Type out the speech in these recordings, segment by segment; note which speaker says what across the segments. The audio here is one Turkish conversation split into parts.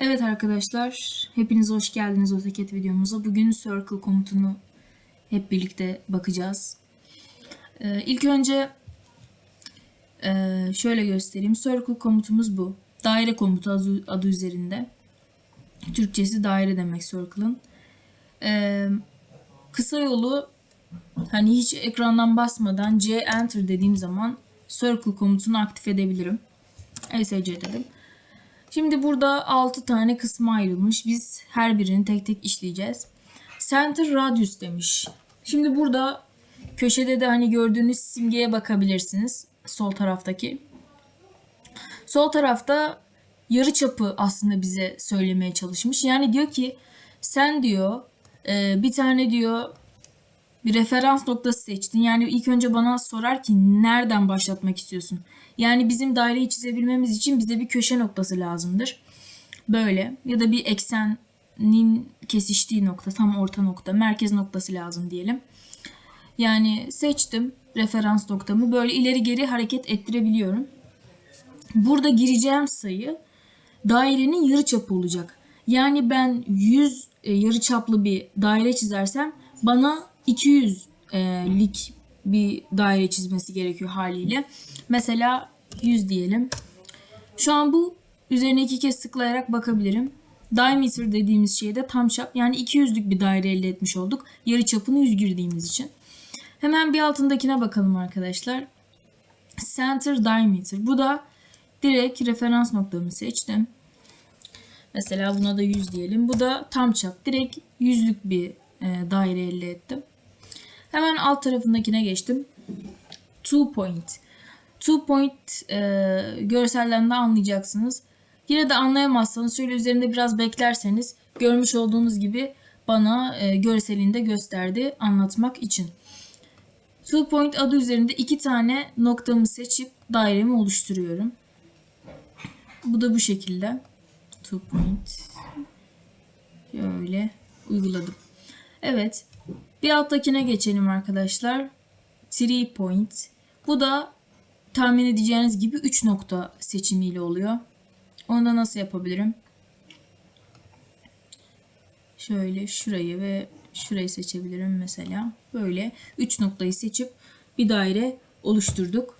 Speaker 1: Evet arkadaşlar, hepiniz hoş geldiniz AutoCAD videomuza. Bugün Circle komutunu hep birlikte bakacağız. Ee, ilk önce e, şöyle göstereyim. Circle komutumuz bu. Daire komutu adı, adı üzerinde. Türkçesi daire demek Circle'ın. Ee, kısa yolu hani hiç ekrandan basmadan C Enter dediğim zaman Circle komutunu aktif edebilirim. ESC dedim. Şimdi burada 6 tane kısma ayrılmış. Biz her birini tek tek işleyeceğiz. Center radius demiş. Şimdi burada köşede de hani gördüğünüz simgeye bakabilirsiniz. Sol taraftaki. Sol tarafta yarı çapı aslında bize söylemeye çalışmış. Yani diyor ki sen diyor e, bir tane diyor bir referans noktası seçtin. Yani ilk önce bana sorar ki nereden başlatmak istiyorsun? Yani bizim daireyi çizebilmemiz için bize bir köşe noktası lazımdır. Böyle ya da bir eksenin kesiştiği nokta, tam orta nokta, merkez noktası lazım diyelim. Yani seçtim referans noktamı. Böyle ileri geri hareket ettirebiliyorum. Burada gireceğim sayı dairenin yarıçapı olacak. Yani ben 100 e, yarıçaplı bir daire çizersem bana 200'lik bir daire çizmesi gerekiyor haliyle. Mesela 100 diyelim. Şu an bu üzerine iki kez tıklayarak bakabilirim. Diameter dediğimiz şeyde tam çap yani 200'lük bir daire elde etmiş olduk. Yarı çapını 100 girdiğimiz için. Hemen bir altındakine bakalım arkadaşlar. Center diameter. Bu da direkt referans noktamı seçtim. Mesela buna da 100 diyelim. Bu da tam çap. Direkt yüzlük bir e, daire elde ettim. Hemen alt tarafındakine geçtim. Two point. Two point e, görsellerinde anlayacaksınız. Yine de anlayamazsanız şöyle üzerinde biraz beklerseniz görmüş olduğunuz gibi bana e, görselinde gösterdi anlatmak için. Two point adı üzerinde iki tane noktamı seçip dairemi oluşturuyorum. Bu da bu şekilde. Two point. Şöyle uyguladım. Evet. Bir alttakine geçelim arkadaşlar. Three point. Bu da tahmin edeceğiniz gibi 3 nokta seçimiyle oluyor. Onu da nasıl yapabilirim? Şöyle şurayı ve şurayı seçebilirim mesela. Böyle 3 noktayı seçip bir daire oluşturduk.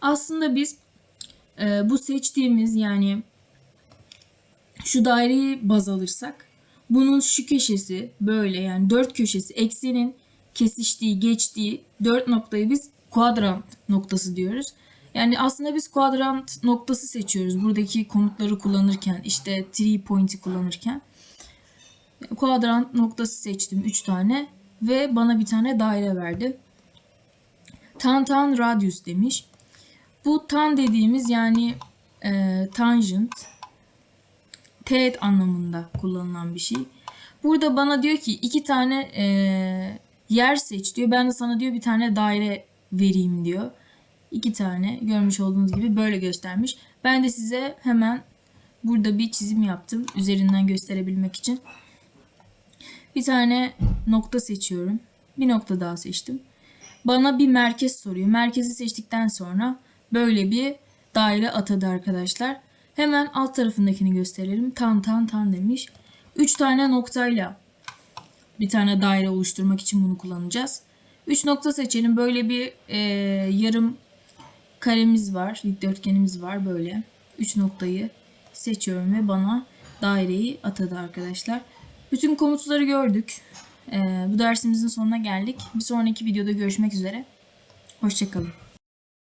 Speaker 1: Aslında biz e, bu seçtiğimiz yani şu daireyi baz alırsak bunun şu köşesi böyle yani dört köşesi eksenin kesiştiği, geçtiği dört noktayı biz kuadrant noktası diyoruz. Yani aslında biz kuadrant noktası seçiyoruz. Buradaki komutları kullanırken işte three point'i kullanırken. Kuadrant noktası seçtim 3 tane ve bana bir tane daire verdi. Tan tan radius demiş. Bu tan dediğimiz yani e, tangent teğet anlamında kullanılan bir şey. Burada bana diyor ki iki tane e, yer seç diyor. Ben de sana diyor bir tane daire vereyim diyor. İki tane görmüş olduğunuz gibi böyle göstermiş. Ben de size hemen burada bir çizim yaptım. Üzerinden gösterebilmek için. Bir tane nokta seçiyorum. Bir nokta daha seçtim. Bana bir merkez soruyor. Merkezi seçtikten sonra böyle bir daire atadı arkadaşlar. Hemen alt tarafındakini gösterelim. Tan tan tan demiş. 3 tane noktayla bir tane daire oluşturmak için bunu kullanacağız. 3 nokta seçelim. Böyle bir e, yarım karemiz var. Dikdörtgenimiz var böyle. 3 noktayı seçiyorum ve bana daireyi atadı arkadaşlar. Bütün komutları gördük. E, bu dersimizin sonuna geldik. Bir sonraki videoda görüşmek üzere. Hoşçakalın.